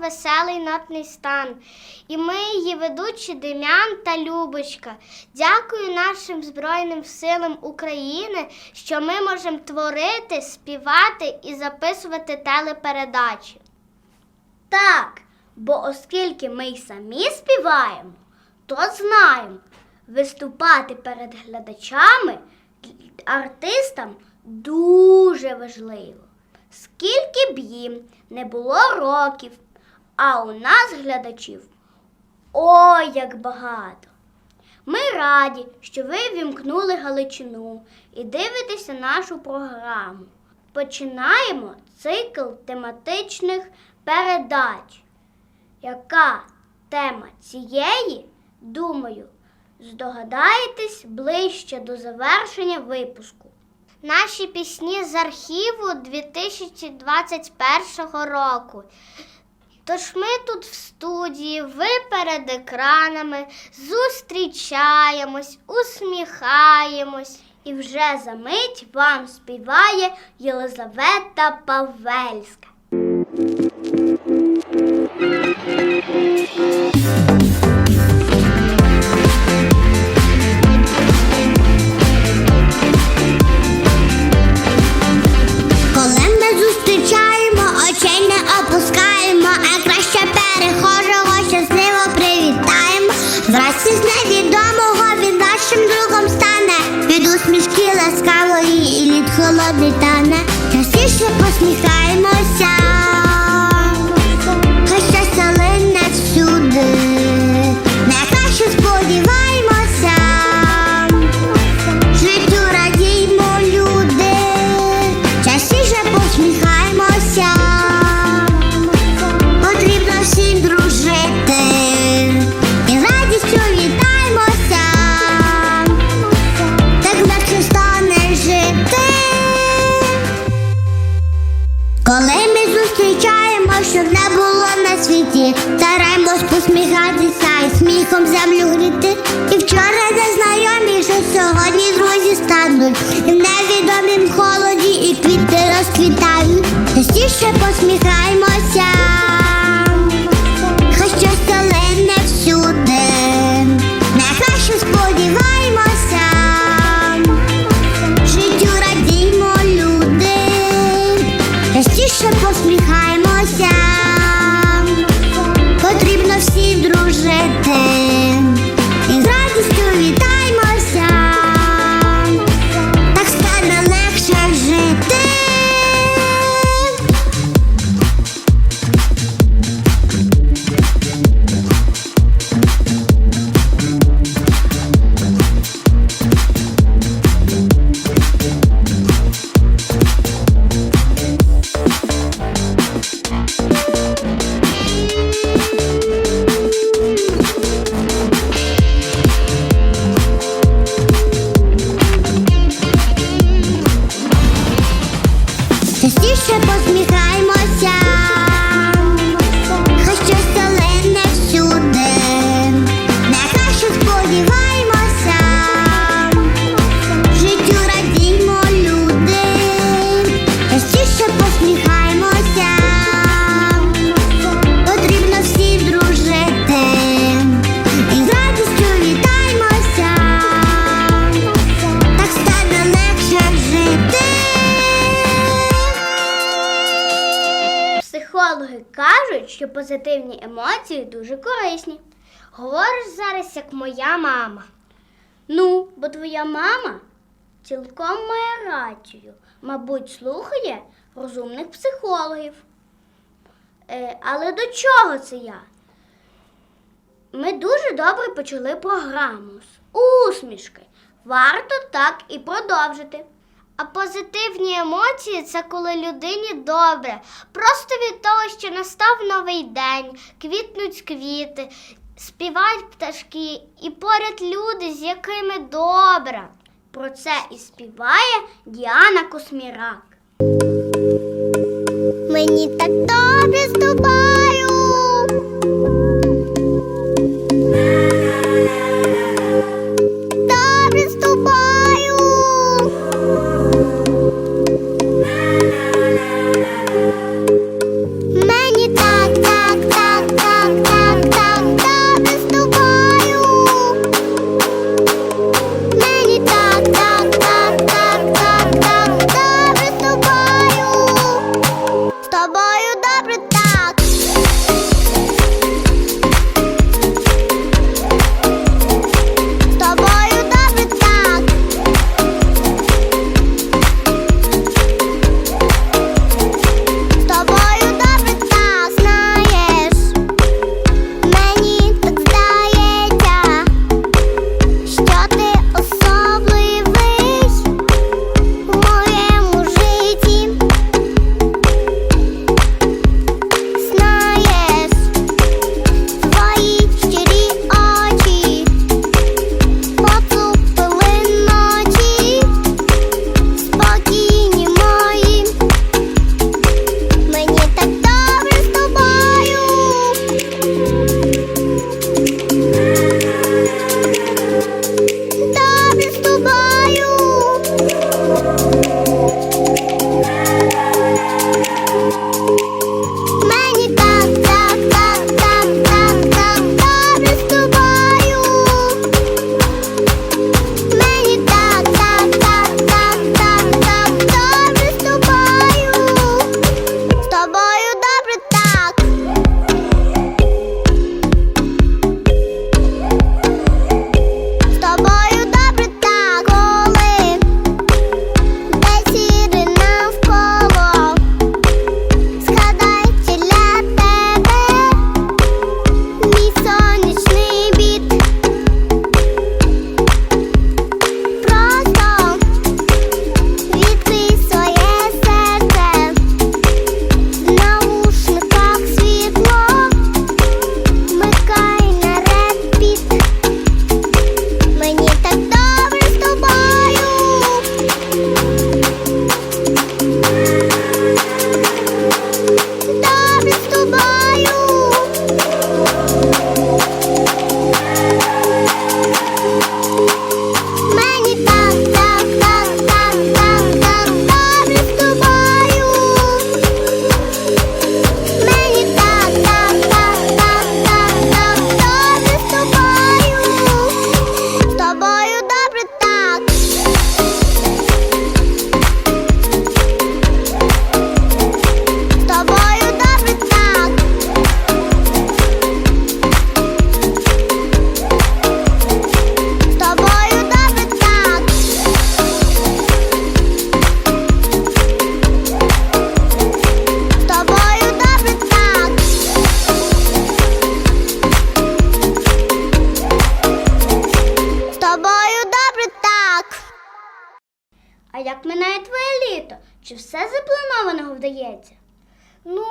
Веселий нотний стан. І ми її ведучі Дем'ян та Любочка. Дякую нашим Збройним силам України, що ми можемо творити, співати і записувати телепередачі. Так, бо оскільки ми й самі співаємо, то знаємо, виступати перед глядачами артистам дуже важливо. Скільки б їм не було років, а у нас глядачів ой як багато. Ми раді, що ви вімкнули Галичину і дивитеся нашу програму. Починаємо цикл тематичних передач. Яка тема цієї, думаю, здогадаєтесь ближче до завершення випуску. Наші пісні з архіву 2021 року. Тож ми тут в студії, ви перед екранами, зустрічаємось, усміхаємось. І вже за мить вам співає Єлизавета Павельська. Частіше посміхаємося. Посміхатися сміхом землю гріти. І вчора незнайомі, що сьогодні друзі стануть. І в невідомім холоді і квіти розквітають. Частіше посміхаємося. Хай лине всюди. Найкраще сподіваємося. Життю радіймо, люди, частіше посміхаємося, потрібно всі дружити Психологи кажуть, що позитивні емоції дуже корисні. Говориш зараз як моя мама. Ну, бо твоя мама цілком має рацію. Мабуть, слухає розумних психологів. Е, але до чого це я? Ми дуже добре почали програму з усмішки. Варто так і продовжити. А позитивні емоції це коли людині добре. Просто від того, що настав новий день, квітнуть квіти, співають пташки і поряд люди, з якими добре. Про це і співає Діана Космірак. Мені так добре з тобою. А як минає твоє літо? Чи все запланованого вдається? Ну,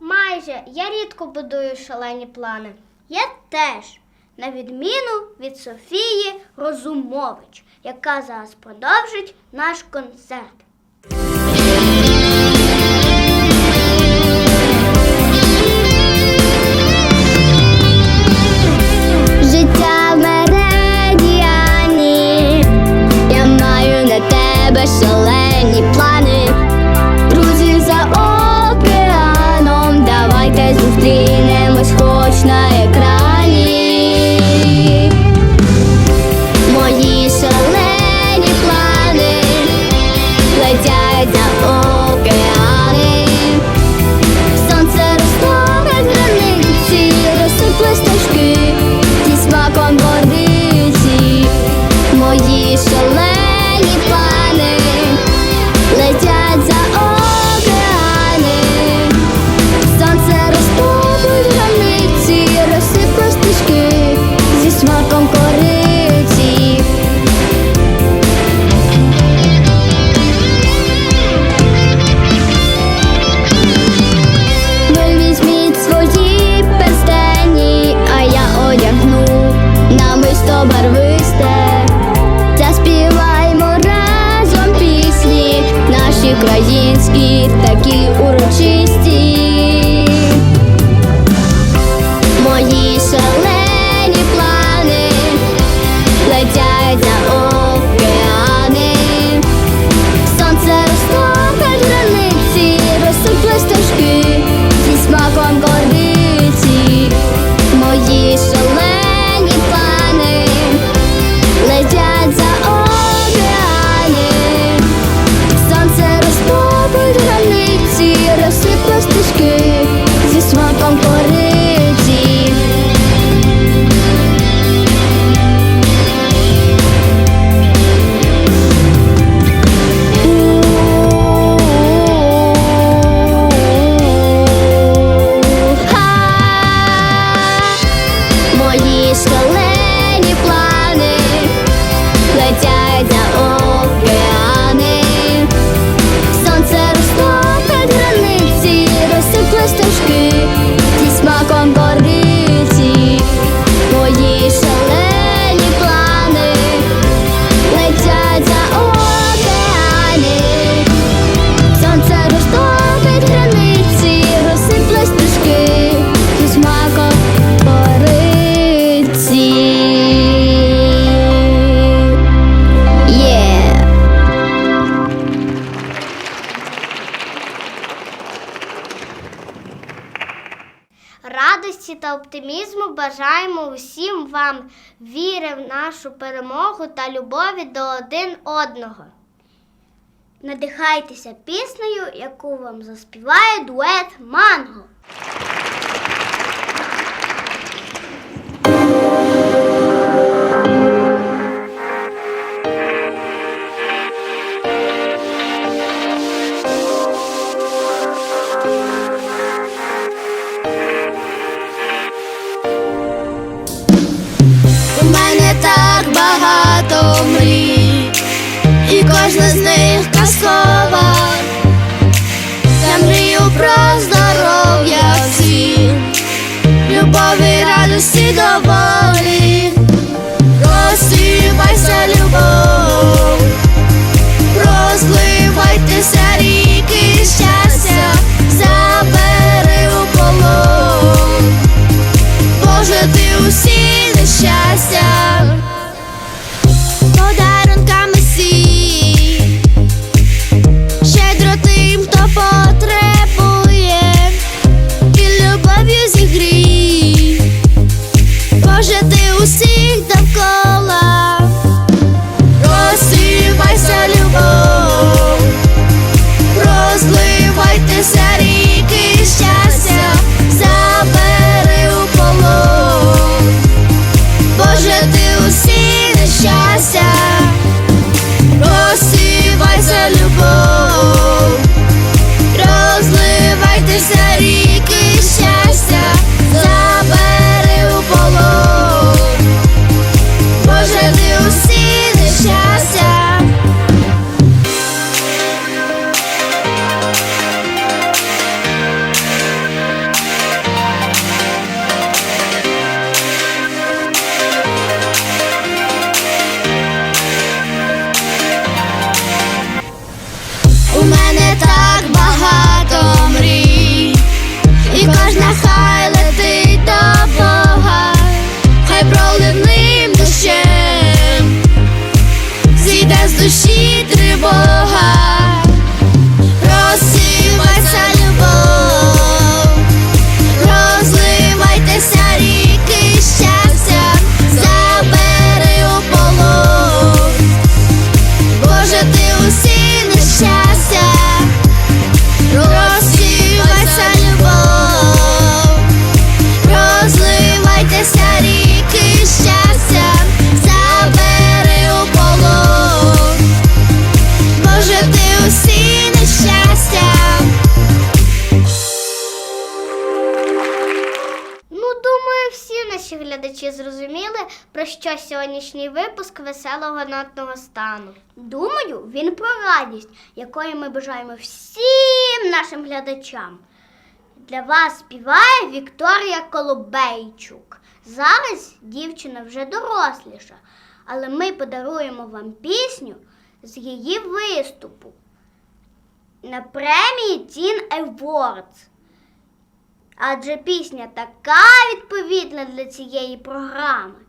майже я рідко будую шалені плани. Я теж, на відміну від Софії Розумович, яка зараз продовжить наш концерт. ночная оптимізму бажаємо усім вам віри в нашу перемогу та любові до один одного. Надихайтеся піснею, яку вам заспіває дует Манго. Любові, радості, доволі. Розсипайся, любов, розливайтеся ріки щастя, забери у полон. Боже, ти усі нещастя, любов, розливайтеся ріки щастя, що сьогоднішній випуск веселого нотного стану. Думаю, він про радість, якої ми бажаємо всім нашим глядачам. Для вас співає Вікторія Колобейчук. Зараз дівчина вже доросліша, але ми подаруємо вам пісню з її виступу на премії Teen Awards. Адже пісня така відповідна для цієї програми.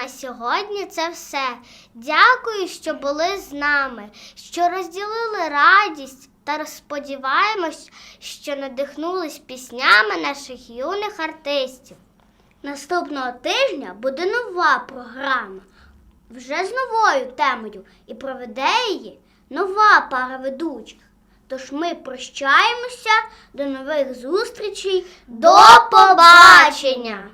На сьогодні це все. Дякую, що були з нами, що розділили радість та сподіваємось, що надихнулись піснями наших юних артистів. Наступного тижня буде нова програма, вже з новою темою, і проведе її нова пара ведучих. Тож ми прощаємося до нових зустрічей. До побачення!